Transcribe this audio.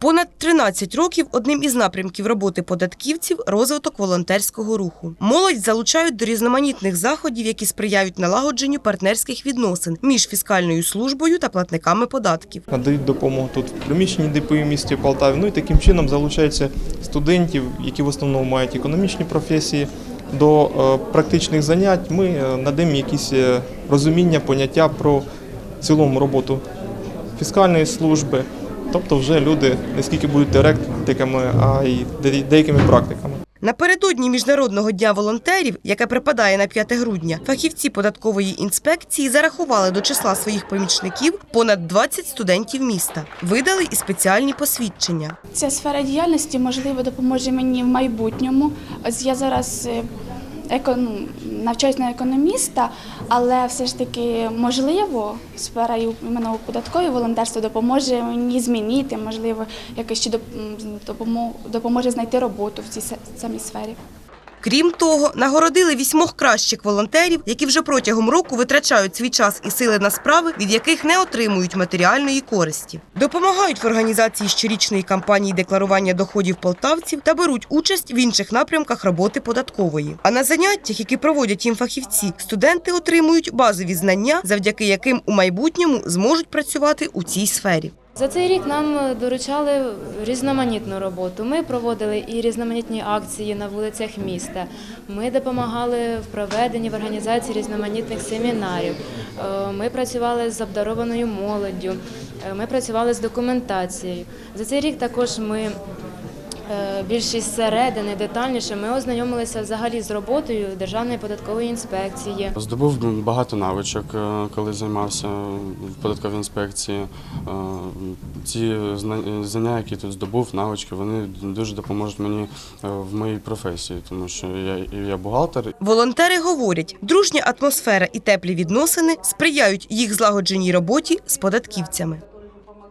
Понад 13 років одним із напрямків роботи податківців розвиток волонтерського руху. Молодь залучають до різноманітних заходів, які сприяють налагодженню партнерських відносин між фіскальною службою та платниками податків. надають допомогу тут в приміщенні ДПІ в місті Полтаві. Ну і таким чином залучаються студентів, які в основному мають економічні професії. До е, практичних занять ми е, надаємо якісь е, розуміння, поняття про цілому роботу фіскальної служби. Тобто вже люди не скільки будуть теоретиками, а й де- деякими практиками. Напередодні Міжнародного дня волонтерів, яке припадає на 5 грудня, фахівці податкової інспекції зарахували до числа своїх помічників понад 20 студентів міста. Видали і спеціальні посвідчення. Ця сфера діяльності можливо допоможе мені в майбутньому. Ось я зараз е, навчаюсь на економіста, але все ж таки можливо сфера іменно податкові волонтерство допоможе мені змінити, можливо, якось допомо- допоможе знайти роботу в цій самій сфері. Крім того, нагородили вісьмох кращих волонтерів, які вже протягом року витрачають свій час і сили на справи, від яких не отримують матеріальної користі. Допомагають в організації щорічної кампанії декларування доходів полтавців та беруть участь в інших напрямках роботи податкової. А на заняттях, які проводять їм фахівці, студенти отримують базові знання, завдяки яким у майбутньому зможуть працювати у цій сфері. За цей рік нам доручали різноманітну роботу. Ми проводили і різноманітні акції на вулицях міста. Ми допомагали в проведенні в організації різноманітних семінарів. Е, Ми працювали з обдарованою молоддю. Е, Ми працювали з документацією. За цей рік також ми е, більш із середини, детальніше, ми ознайомилися взагалі з роботою Державної податкової інспекції. Здобув багато навичок, е, коли займався в податковій інспекції. Е, Ці знання, які тут здобув, навички, вони дуже допоможуть мені в моїй професії, тому що я, і я бухгалтер, Волонтери говорять, дружня атмосфера і теплі відносини сприяють їх злагодженій роботі з податківцями.